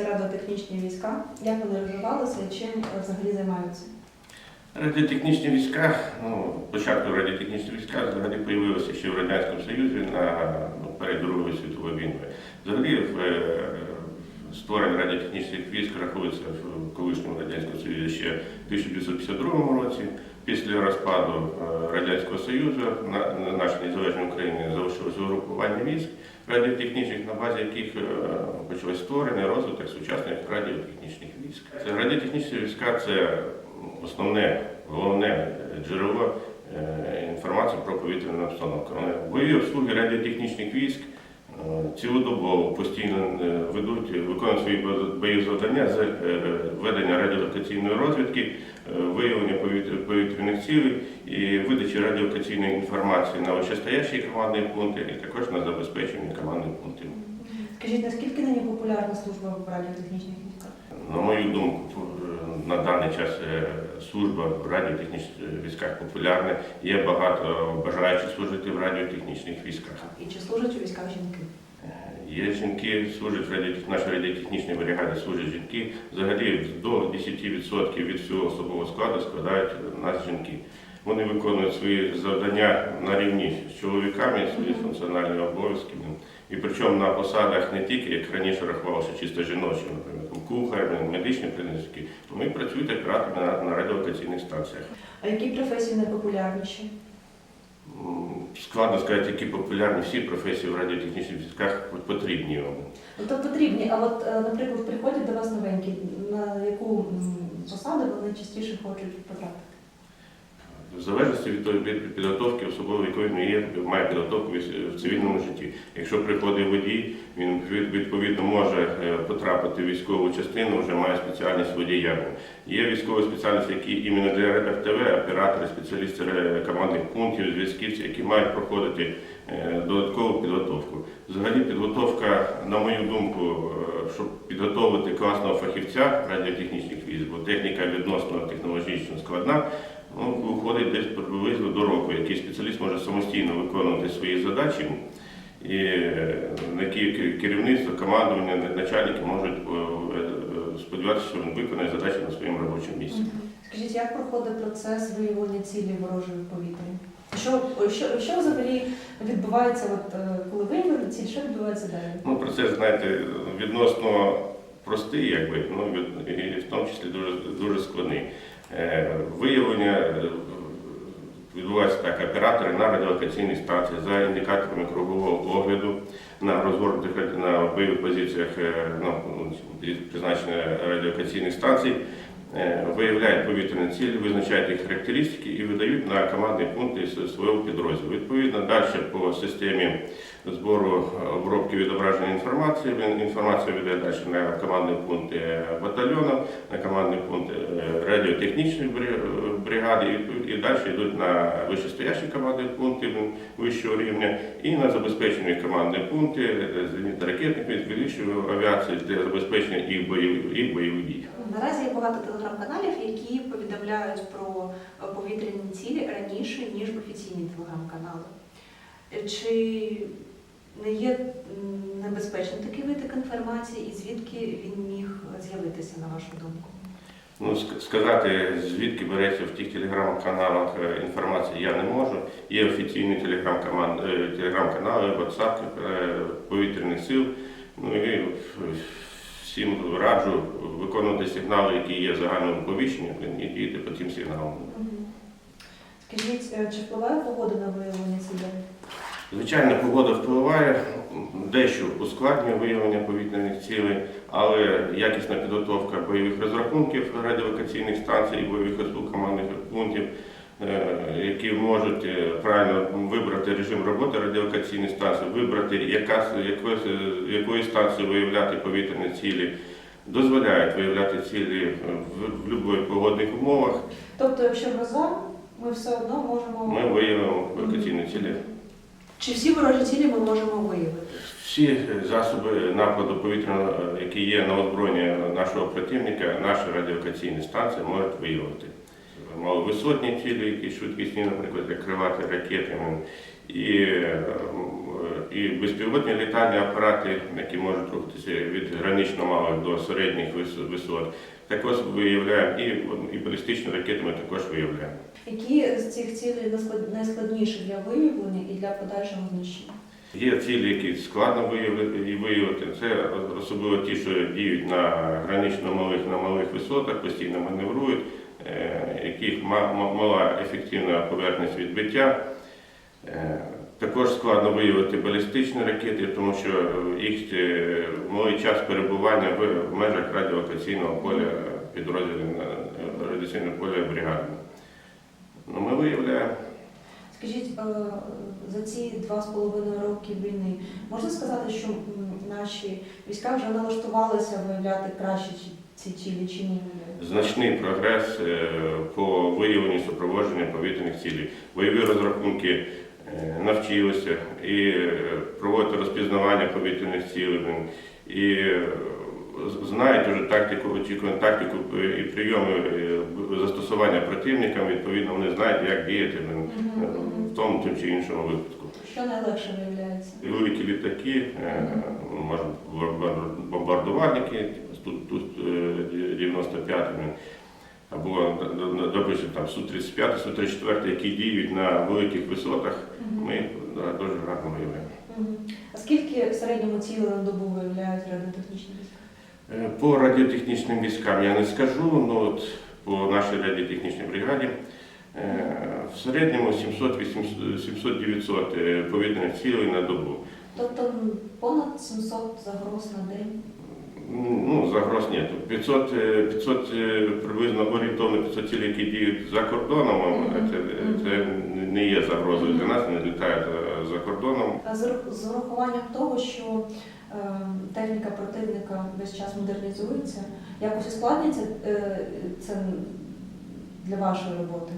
це радіотехнічні війська, як вони розвивалися і чим е, взагалі займаються? Радіотехнічні війська, ну, спочатку радіотехнічні війська взагалі з'явилися ще в Радянському Союзі на ну, перед Другою світовою війною. Взагалі в, е, створення радіотехнічних військ рахується в колишньому Радянському Союзі ще в 1952 році. Після розпаду е, Радянського Союзу на, на нашій незалежній Україні залишилося угрупування військ радіотехнічних, на базі яких е, почалось створення, розвиток сучасних радіотехнічних військ. Це радіотехнічні війська це основне, головне джерело е, інформації про повітряну обстановку. Бойові обслуги радіотехнічних військ цілодобово постійно е, ведуть, виконують свої бойові завдання з е, ведення радіолокаційної розвідки, е, виявлення повітря- повітряних цілей і видачі радіолокаційної інформації на вищестоящі командні пункти і також на забезпечення командних пунктів. Скажіть, наскільки нині популярна служба в радіотехнічних військах? На мою думку, е, на даний час е, служба в радіотехнічних військах популярна. Є багато бажаючих служити в радіотехнічних військах. І чи служать у військах жінки? Є жінки, служать в радіотех... нашій радіотехнічній бригаді служать жінки. Взагалі до 10% від всього особового складу складають нас жінки. Вони виконують свої завдання на рівні з чоловіками, свої функціональні обов'язки. І причому на посадах не тільки, як раніше рахувалося, чисто жіночі, наприклад, там кухар, медичні працівники, вони працюють на, на радіолокаційних станціях. А які професії найпопулярніші? Складно сказати, які популярні всі професії в радіотехнічних військах потрібні вам. Ну, то потрібні, а от, е, наприклад, приходять до вас новенькі, на яку посаду вони частіше хочуть потрапити? В залежності від тої підготовки особливо якої він є, має підготовку в- цивільному житті. Якщо приходить водій, він відповідно може е, потрапити в військову частину, вже має спеціальність водія. Є військові спеціальності, які іменно для РТВ, оператори, спеціалісти командних пунктів, зв'язківці, які мають проходити е, додаткову підготовку. Взагалі підготовка, на мою думку, е, щоб підготовити класного фахівця радіотехнічних військ, бо техніка відносно технологічно складна. Ну, виходить десь приблизно до року, який спеціаліст може самостійно виконувати свої задачі, і е, на які керівництво, командування, начальники можуть е, е, сподіватися, що він виконає задачі на своєму робочому місці. Скажіть, як проходить процес виявлення цілі ворожої в повітрі? Що, що, що взагалі відбувається, от, коли виявили ціль, що відбувається далі? Ну, процес, знаєте, відносно простий, якби, ну, і в тому числі дуже, дуже складний. Е, Виявлення е, відбувається так, оператори на радіолокаційній станції за індикаторами кругового огляду на розгорнутих на бойових позиціях е, ну, призначення радіолокаційних станцій. Виявляють повітряні цілі, визначають їх характеристики і видають на командні пункти с- свого підрозділу. Відповідно, далі по системі збору обробки відображення інформації. Він- Інформація веде далі на командні пункти батальйону, на командні пункти е, радіотехнічної бри- бригади і, далі йдуть на вищестоящі командні пункти вищого рівня і на забезпечені командні пункти е, зенітно-ракетних військової авіації для забезпечення їх бойових, бойових дій. Наразі є багато телеграм-каналів, які повідомляють про е, повітряні цілі раніше, ніж офіційні телеграм-канали. Е, Чи не є небезпечним такий витік інформації і звідки він міг з'явитися, на вашу думку? Ну, сказати, звідки береться в тих телеграм-каналах е, інформація, я не можу. Є офіційні е, телеграм-канали, WhatsApp е, повітряних сил. Ну і всім раджу виконувати сигнали, які є загальним оповіщенням, і діяти по цим сигналам. Скажіть, чи впливає погода на виявлення? Звичайно, погода впливає, дещо ускладнює виявлення повітряних цілей, але якісна підготовка бойових розрахунків радіолокаційних станцій і бойових командних пунктів, е, які можуть е, правильно вибрати режим роботи радіолокаційних станцій, вибрати яка, якої, якої станції виявляти повітряні цілі, дозволяють виявляти цілі в, в будь-яких погодних умовах. Тобто, якщо гроза, ми все одно можемо. Ми виявимо локаційні цілі. Чи всі ворожі цілі ми можемо виявити? Всі засоби нападу повітряного, які є на озброєння нашого противника, наші радіолокаційні станції можуть виявити. Маловисотні цілі, які швидкісні, наприклад, як ракетами. і, і безпілотні літальні апарати, які можуть рухатися від гранично малих до середніх висот. Також виявляємо і, і балістичні ракети ми також виявляємо. Які з цих цілей найскладніші для виявлення і для подальшого знищення? Є цілі, які складно виявити виявити. Це особливо ті, що діють на гранично малих на малих висотах, постійно маневрують, е, яких ма- ма- мала ефективна поверхність відбиття. Е, Також складно виявити балістичні ракети, тому що їх е, малий час перебування в межах радіолокаційного поля підрозділів на- радіаційного поля бригади. Ну, ми виявляємо. Скажіть, е, за ці два з половиною роки війни можна сказати, що наші війська вже налаштувалися виявляти краще ці- ці цілі чи ні? Значний прогрес е, по виявленню і супроводженню повітряних цілей. Бойові розрахунки е, навчилися і е, проводити розпізнавання повітряних цілей, і е, знають вже тактику, очікувану тактику е, і прийоми е, застосування противникам, відповідно, вони знають, як діяти е, в тому тим чи іншому випадку. Що найлегше виявляється? Великі літаки, е, бомбардувальники, тут, тут е, 95 або, допустимо, там Су-35, Су-34, які діють на великих висотах, ми дуже гарно виявляємо. А скільки в середньому цілей на добу виявляють радіотехнічні війська? Е, По радіотехнічним військам я не скажу, але от по нашій радіотехнічній бригаді е, в середньому 700-900 е, повітряних цілей на добу. Тобто понад 700 загроз на день. Ну, загроз нету. 500, е, 500 е, приблизно орієнтовно 500 цілей, які діють за кордоном, це, це не є загрозою для нас, не літають е, за кордоном. А з урахуванням того, що е, техніка противника весь час модернізується, якось ускладнюється е, це для вашої роботи?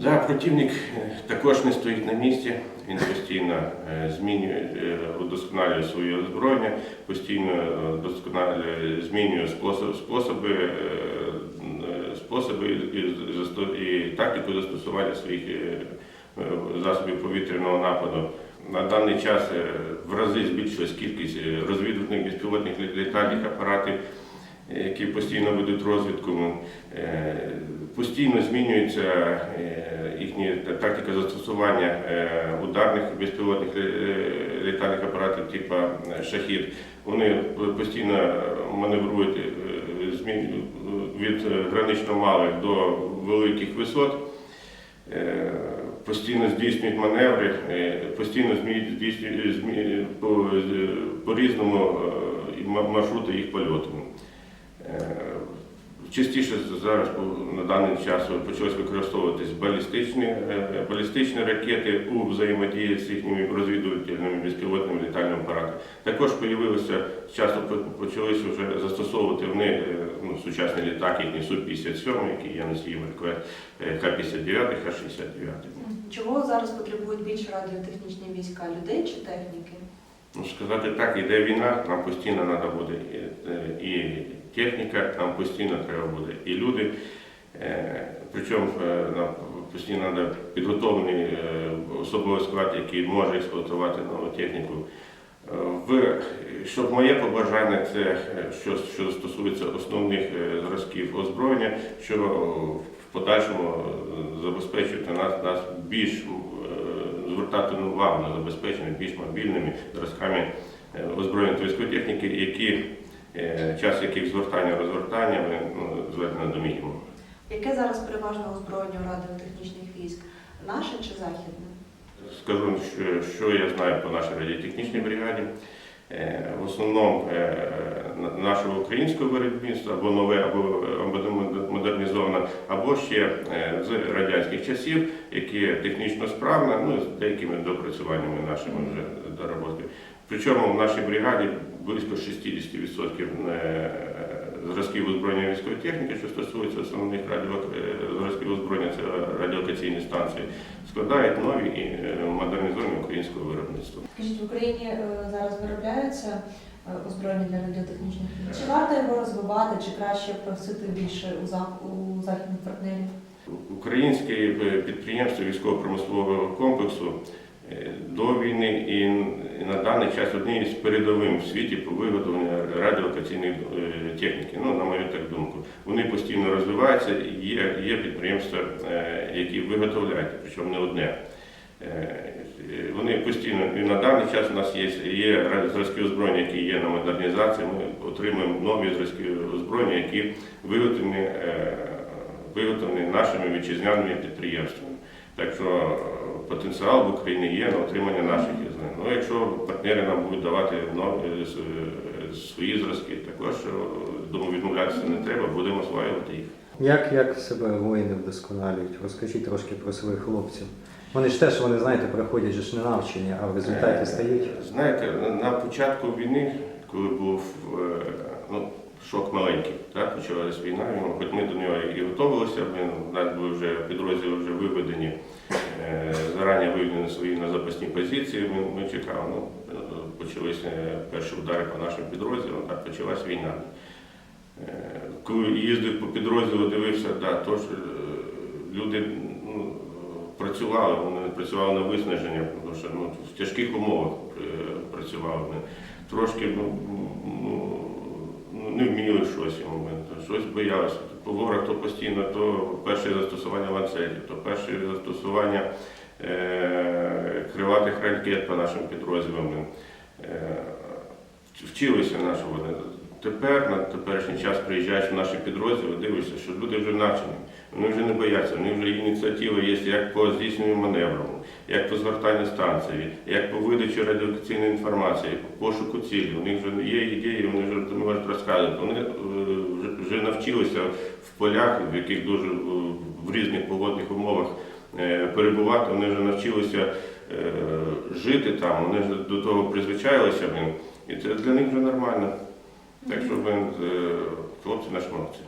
Да, противник е, також не стоїть на місці, він постійно е, змінює, е, удосконалює своє озброєння, постійно вдосконалює, змінює способ, способи, е, способи і, і тактику застосування своїх засобів повітряного нападу. На даний час в рази збільшилась кількість розвідувальних безпілотних лі- літальних апаратів, які постійно ведуть розвідку. Е, Постійно змінюється е, їхня тактика застосування е, ударних безпілотних літальних апаратів типу шахід. Вони постійно маневрують від гранично малих до великих висот. Постійно здійснюють маневри, постійно здійснюють по різному маршрути їх польоту. Е, Частіше зараз на даний час почалось використовуватись балістичні, е, балістичні ракети у взаємодії з їхніми розвідувальними безпілотними літальними апаратами. Також з'явилося часто почалися вже застосовувати вони е, ну, сучасний літак, їхній Су-57, який є носієм РКВ е, Х-59, Х-69. Чого зараз потребують більше радіотехнічні війська людей чи техніки? Ну, сказати так, іде війна, нам постійно треба буде і, е, і техніка, нам постійно треба буде і люди. Е, Причому е, нам постійно треба підготовлений е, особовий склад, який може експлуатувати нову техніку. В, щоб моє побажання, це що, що стосується основних зразків озброєння, що в подальшому забезпечувати нас, нас більш звертати увагу на забезпечення більш мобільними зразками озброєння військової техніки, які час яких звертання розвертання ми, ну, зведено до мінімуму. Яке зараз переважне озброєння у радіотехнічних військ? Наше чи західне? Скажу, що, що я знаю по нашій радіотехнічній бригаді. Е, В основному е, нашого українського виробництва або нове, або модернізоване, або ще е, з радянських часів, які технічно справні, ну, з деякими допрацюваннями нашими вже доработки. Причому в нашій бригаді близько 60% е, зразків озброєння військової техніки, що стосується основних радіо, е, зразків озброєння, це радіолокаційні станції, складають нові і е, модернізовані українського виробництва. Скажіть, в Україні зараз виробляється е, озброєння для радіотехнічних? Чи варто його розвивати, чи краще просити більше у, західних партнерів? Українське підприємство військово-промислового комплексу до війни і, на даний час одні з передовим в світі по виготовленню радіолокаційної е, техніки. Ну, на мою так думку. Вони постійно розвиваються, є, є підприємства, е, які виготовляють, причому не одне. Е, Вони постійно і на даний час у нас є, є зразки озброєння, які є на модернізації. Ми отримуємо нові зразки озброєння, які виготовлені, е, виготовлені нашими вітчизняними підприємствами. Так що е, потенціал в Україні є на отримання наших ізлин. Ну, якщо партнери нам будуть давати с- е, свої зразки, також е, думаю, відмовлятися не треба, будемо осваювати їх. Як, як себе воїни вдосконалюють? Розкажіть трошки про своїх хлопців. Вони ж теж, вони, знаєте, приходять же ж не навчені, а в результаті стають. Е, Знаєте, на- початку війни, коли був е, ну, шок маленький, так, почалась війна, хоч ми до нього і готувалися, ми, нас були вже підрозділи вже виведені, е, зарані виведені свої на запасні позиції, ми, ми чекали. Ну, е, почалися перші удари по нашим підрозділам, так почалась війна. Е, Коли їздив по підрозділу, дивився, да, то е, люди ну, працювали, вони працювали на виснаження, тому що ну, в тяжких умовах працювали. Трошки ну, не вміли щось йому, ми щось боялися. По ворог то постійно, то перше застосування ланцетів, то перше застосування е, криватих ракет по нашим підрозділам. Е, вчилися наші вони. Тепер, на теперішній час приїжджаєш в наші підрозділи, дивишся, що люди вже навчені, вони вже не бояться, вони вже ініціатива є як по здійсненню маневру, як по звертанню станції, як по видачі радіолокаційної інформації, по пошуку цілі. У них вже є ідеї, вони вже можуть розказувати. Вони е, вже- навчилися в полях, в яких дуже е, в різних погодних умовах е, перебувати, вони вже навчилися жити там, вони вже до того призвичайлися. І це для них вже нормально. Так що хлопці наші молодці.